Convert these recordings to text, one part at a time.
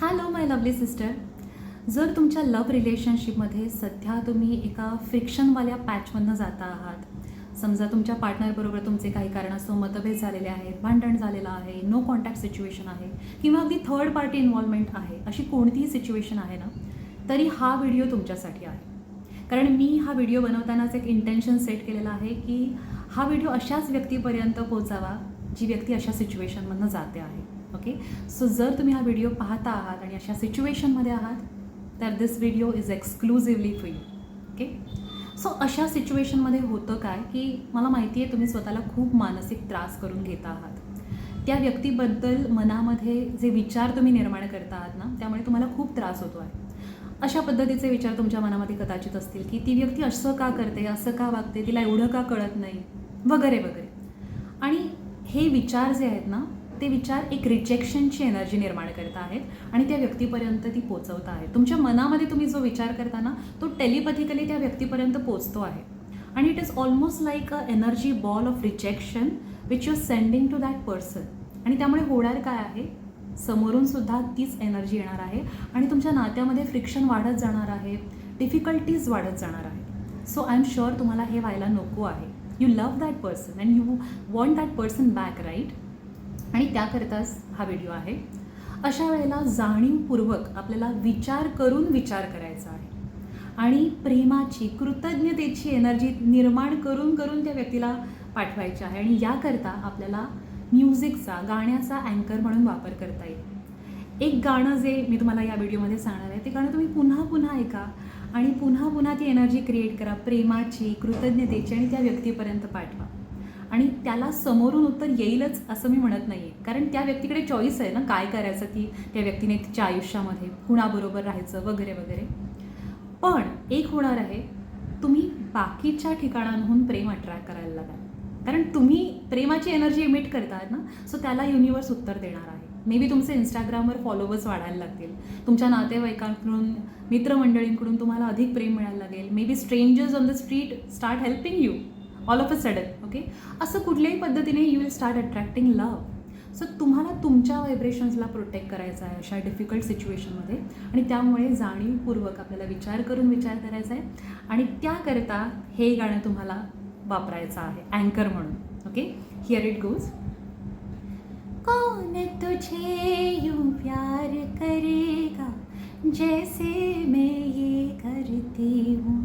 Hello माय lovely sister जर तुमच्या love रिलेशनशिपमध्ये सध्या तुम्ही एका फ्रिक्शनवाल्या पॅचमधनं जाता आहात समजा तुमच्या पार्टनरबरोबर तुमचे काही कारणास्तव मतभेद झालेले आहेत भांडण झालेलं आहे नो कॉन्टॅक्ट सिच्युएशन आहे किंवा अगदी थर्ड पार्टी इन्व्हॉल्वमेंट आहे अशी कोणतीही सिच्युएशन आहे ना तरी हा व्हिडिओ तुमच्यासाठी आहे. कारण मी हा व्हिडिओ बनवतानाच एक इंटेन्शन सेट केलेला आहे की हा व्हिडिओ अशाच व्यक्तीपर्यंत पोचावा जी व्यक्ती अशा सिच्युएशनमधनं जाते आहे. ओके सो जर तुम्ही हा व्हिडिओ पाहता आहात आणि अशा सिच्युएशनमध्ये आहात तर this video is exclusively for you okay so अशा सिच्युएशनमध्ये होतं काय की मला माहिती आहे तुम्ही स्वतःला खूप मानसिक त्रास करून घेता आहात. त्या व्यक्तीबद्दल मनामध्ये जे विचार तुम्ही निर्माण करता आहात ना त्यामुळे तुम्हाला खूप त्रास होतो आहे अशा पद्धतीचे विचार तुमच्या मनामध्ये कदाचित असतील की ती व्यक्ती असं का करते असं का वागते तिला एवढं का कळत नाही वगैरे वगैरे. आणि हे विचार जे आहेत ना ते विचार एक रिजेक्शनची एनर्जी निर्माण करत आहेत आणि त्या व्यक्तीपर्यंत ती पोचवत आहे तुमच्या मनामध्ये तुम्ही जो विचार करता ना तो टेलिपॅथिकली त्या व्यक्तीपर्यंत पोचतो आहे. आणि it is almost like a energy ball of rejection which you sending to that person आणि त्यामुळे होणार काय आहे? समोरून सुद्धा तीच एनर्जी येणार आहे आणि तुमच्या नात्यामध्ये फ्रिक्शन वाढत जाणार आहे डिफिकल्टीज वाढत जाणार आहे सो आय एम शुअर तुम्हाला हे व्हायला नको आहे. You love that person and you want that person back right आणि त्याकरताच हा व्हिडिओ आहे. अशा वेळेला जाणीवपूर्वक आपल्याला विचार करून विचार करायचा आहे. आणि प्रेमाची कृतज्ञतेची एनर्जी निर्माण करून करून त्या व्यक्तीला पाठवायची आहे. आणि याकरता आपल्याला म्युझिकचा गाण्याचा अँकर म्हणून वापर करता येईल. एक गाणं जे मी तुम्हाला या व्हिडिओमध्ये सांगणार आहे ते गाणं तुम्ही पुन्हा पुन्हा ऐका. आणि पुन्हा पुन्हा ती एनर्जी क्रिएट करा. प्रेमाची कृतज्ञतेची आणि त्या व्यक्तीपर्यंत पाठवा. आणि त्याला समोरून उत्तर येईलच असं मी म्हणत नाही आहे कारण त्या व्यक्तीकडे चॉईस आहे ना काय करायचं ती त्या व्यक्तीने तिच्या आयुष्यामध्ये कुणाबरोबर राहायचं वगैरे वगैरे. पण एक होणार आहे तुम्ही बाकीच्या ठिकाणांहून प्रेम अट्रॅक्ट करायला लागाल कारण तुम्ही प्रेमाची एनर्जी इमिट करतात ना सो त्याला युनिवर्स उत्तर देणार आहे. मे बी तुमचे इंस्टाग्रामवर फॉलोवर्स वाढायला लागतील. तुमच्या नातेवाईकांकडून मित्रमंडळींकडून तुम्हाला अधिक प्रेम मिळायला लागेल. Maybe strangers on the street start helping you all of a sudden okay असं कुठल्याही पद्धतीने you will start attracting love so तुम्हाला तुमच्या व्हायब्रेशन्सला प्रोटेक्ट करायचं आहे अशा डिफिकल्ट सिच्युएशनमध्ये आणि त्यामुळे जाणीवपूर्वक आपल्याला विचार करून विचार करायचा आहे. आणि त्याकरता हे गाणं तुम्हाला वापरायचं आहे. अँकर म्हणून ओके हिअर इट गोज कौन तुझे यू प्यार करेगा? जैसे मैं ये करती हूँ।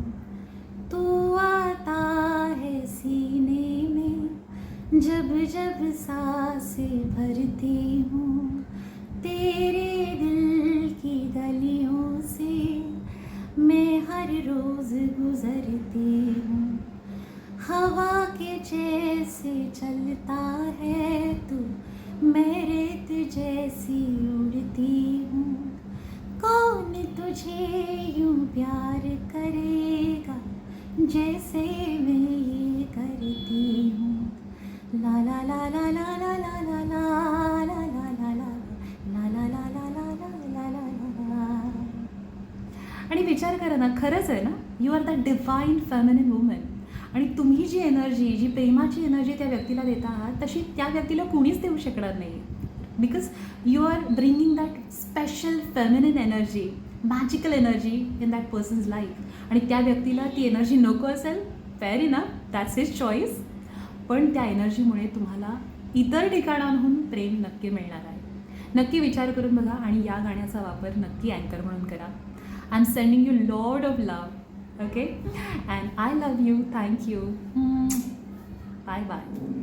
तू आ जब साँसें भरती हूँ, तेरे दिल की गलियों से मैं हर रोज गुजरती हूँ। हवा के जैसे चलता है तू, मैं रेत जैसी उड़ती हूँ। कौन तुझे यूँ प्यार करेगा, जैसे मैं ये करती तुम्ही विचार करा ना खरंच आहे ना? You are the divine feminine woman आणि तुम्ही जी एनर्जी जी प्रेमाची एनर्जी त्या व्यक्तीला देता आहात तशी त्या व्यक्तीला कुणीच देऊ शकणार नाही because you are bringing that special feminine energy magical energy in that person's life आणि त्या व्यक्तीला ती एनर्जी नको असेल फेअर इना दॅट्स इज चॉईस पण त्या एनर्जीमुळे तुम्हाला इतर ठिकाणांहून प्रेम नक्की मिळणार आहे. नक्की विचार करून बघा आणि या गाण्याचा वापर नक्की अँकर म्हणून करा. I'm sending you lot of love. Okay? And I love you. Thank you. Mm. Bye bye.